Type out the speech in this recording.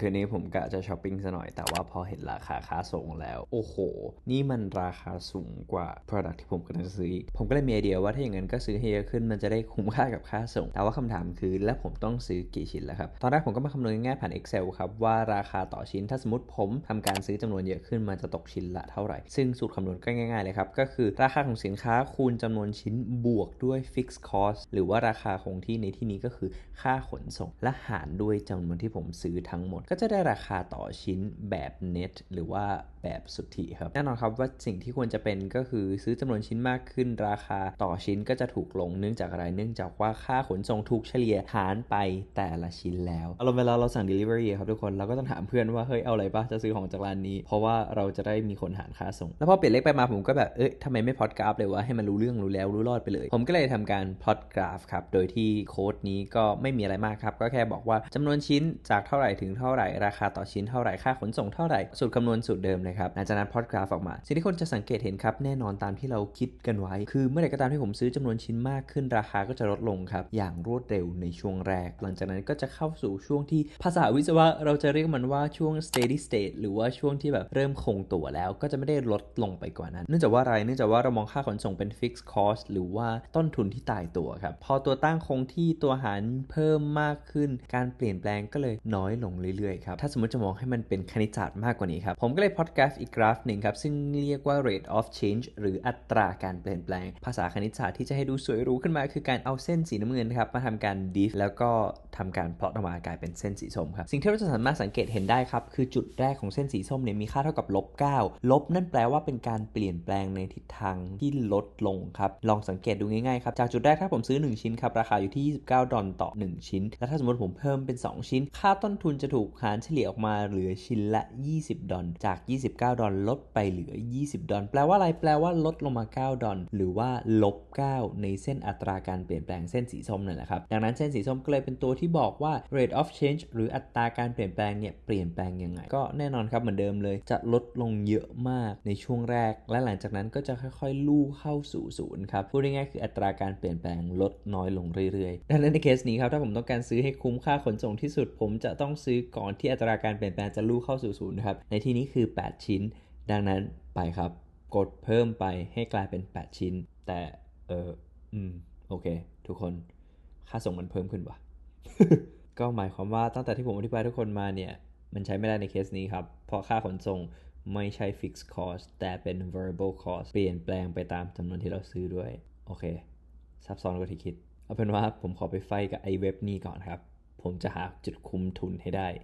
คืนนี้ผมกะจะช้อปปิ้งซะหน่อยแต่ว่าพอเห็นราคาค่าส่งแล้ว โอ้โห นี่มันราคาสูงกว่า Product ที่ผมกำลังจะซื้ออีก ผมก็เลยมีไอเดียว่าถ้าอย่างนั้นก็ซื้อให้เยอะขึ้นมันจะได้คุ้มค่ากับค่าส่ง แต่ว่าคำถามคือแล้วผมต้องซื้อกี่ชิ้นล่ะครับ ตอนแรกผมก็มาคำนวณง่ายๆผ่าน Excel ครับว่าราคาต่อชิ้นถ้าสมมติผมทำการซื้อจำนวนเยอะขึ้นมันจะตกชิ้นละเท่าไหร่ ซึ่งสูตรคำนวณก็ง่ายๆเลยครับก็คือราคาของสินค้าคูณจำนวนชิ้นบวกด้วย Fixed Cost หรือว่าราคาคงที่ในที่นี้ก็คือค่าขนส่ง และหารด้วยจำนวนที่ผมซื้อทั้งหมดก็จะได้ราคาต่อชิ้นแบบ net หรือว่าแบบสุทธิครับแน่นอนครับว่าสิ่งที่ควรจะเป็นก็คือซื้อจำนวนชิ้นมากขึ้น ราคาต่อชิ้นก็จะถูกลงเนื่องจากอะไรเนื่องจากว่าค่าขนส่งถูกเฉลี่ยหารไปแต่ละชิ้นแล้วอารมณ์เวลาเราสั่ง delivery ครับทุกคนเราก็ต้องถามเพื่อนว่าเฮ้ยเอาอะไรปะจะซื้อของจากร้านนี้ เพราะว่าเราจะได้มีคนหารค่าส่ง แล้วพอเปลี่ยนเลขไปมาผมก็แบบเอ้ยทำไมไม่พอดกราฟเลยวะให้มันรู้เรื่องรู้แล้วรู้รอดไปเลย ผมก็เลยทำการพอดกราฟครับโดยที่โค้ดนี้ก็ไม่มีอะไรมากครับก็แค่บอกว่าจำนวนชิ้นจากเท่าไหร่ถึงเท่าไหร่ราคาต่อชิ้นเท่าไหร่ค่าขนส่งเท่าไหร่สูตรคำนวณสูตรเดิมเลยครับหลังจากนั้นพอดกราฟออกมา สิ่งที่คนจะสังเกตเห็นครับแน่นอนตามที่เราคิดกันไว้ คือเมื่อไหร่ก็ตามที่ผมซื้อจำนวนชิ้นมากขึ้นราคาก็จะลดลงครับอย่างรวดเร็วในช่วงแรก หลังจากนั้นก็จะเข้าสู่ช่วงที่ภาษาวิศวะเราจะเรียกมันว่าช่วง steady state หรือว่าช่วงที่แบบเริ่มคงตัวแล้วก็จะไม่ได้ลดลงไปกว่านั้น เนื่องจากว่าอะไรเนื่องจากว่าเรามองค่าขนส่งเป็น fixed cost หรือว่าต้นทุนที่ตายตัวครับพอตัวตั้งคงที่ตัวหารเพิ่มมากขึ้น การเปลี่ยนแปลงก็เลยน้อยลงเรื่อยๆครับถ้าสมมติจะมองให้มันเป็นคณิตศาสตร์มากกว่านี้ครับผมก็เลยพอดกราฟอีกกราฟหนึ่งครับ ซึ่งเรียกว่า rate of change หรืออัตราการเปลี่ยนแปลง ภาษาคณิตศาสตร์ที่จะให้ดูสวยหรูขึ้นมาคือการเอาเส้นสีน้ำเงินครับมาทำการ diff แล้วก็ทำการพลอตออกมากลายเป็นเส้นสีส้มครับ สิ่งที่เราจะสามารถสังเกตเห็นได้ครับ คือจุดแรกของเส้นสีส้มเนี่ยมีค่าเท่ากับลบ9ลบนั่นแปลว่าเป็นการเปลี่ยนแปลงในทิศทางที่ลดลงครับลองสังเกตดูง่ายๆครับจากจุดแรกถ้าผมซื้อ 1 ชิ้นครับราคาอยู่ที่ 29 ดอลต่อ 1 ชิ้น แล้วถ้าสมมติผมเพิ่มเป็น 2 ชิ้น ค่าต้นทุนจะถูกหารเฉลี่ยออกมาเหลือชิ้นละ 20 ดอลจาก29 ดอลลดไปเหลือ 20 ดอลแปลว่าอะไร แปลว่าลดลงมา 9 ดอลหรือว่าลบ 9 ในเส้นอัตราการเปลี่ยนแปลงเส้นสีส้มนั่นแหละครับ ดังนั้นเส้นสีส้มก็เลยเป็นตัวที่บอกว่า rate of change หรืออัตราการเปลี่ยนแปลงเนี่ยเปลี่ยนแปลงยังไง ก็แน่นอนครับเหมือนเดิมเลย จะลดลงเยอะมากในช่วงแรก และหลังจากนั้นก็จะค่อยๆ ลู่เข้าสู่ศูนย์ครับพูดง่ายๆคืออัตราการเปลี่ยนแปลงลดน้อยลงเรื่อยๆดังนั้นในเคสนี้ครับถ้าผมต้องการซื้อให้คุ้มค่าขนส่งที่สุด ผมจะต้องซื้อก่อนที่อัตราการเปลี่ยนแปลงจะลู่เข้าสู่ศูนย์ครับในที่นี้คือ8 ชิ้น ดังนั้นไปครับ กดเพิ่มไปให้กลายเป็น 8 ชิ้น แต่เอออืมโอเค ทุกคนค่าส่งมันเพิ่มขึ้นวะก็หมายความว่าตั้งแต่ที่ผมอธิบายทุกคนมาเนี่ย มันใช้ไม่ได้ในเคสนี้ครับ เพราะค่าขนส่งไม่ใช่ fixed cost แต่เป็น variable cost เปลี่ยนแปลงไปตามจำนวนที่เราซื้อด้วย โอเค ซับซ้อนกว่าที่คิด เอาเป็นว่าผมขอไปไฟกับไอเว็บนี้ก่อนครับ ผมจะหาจุดคุมทุนให้ได้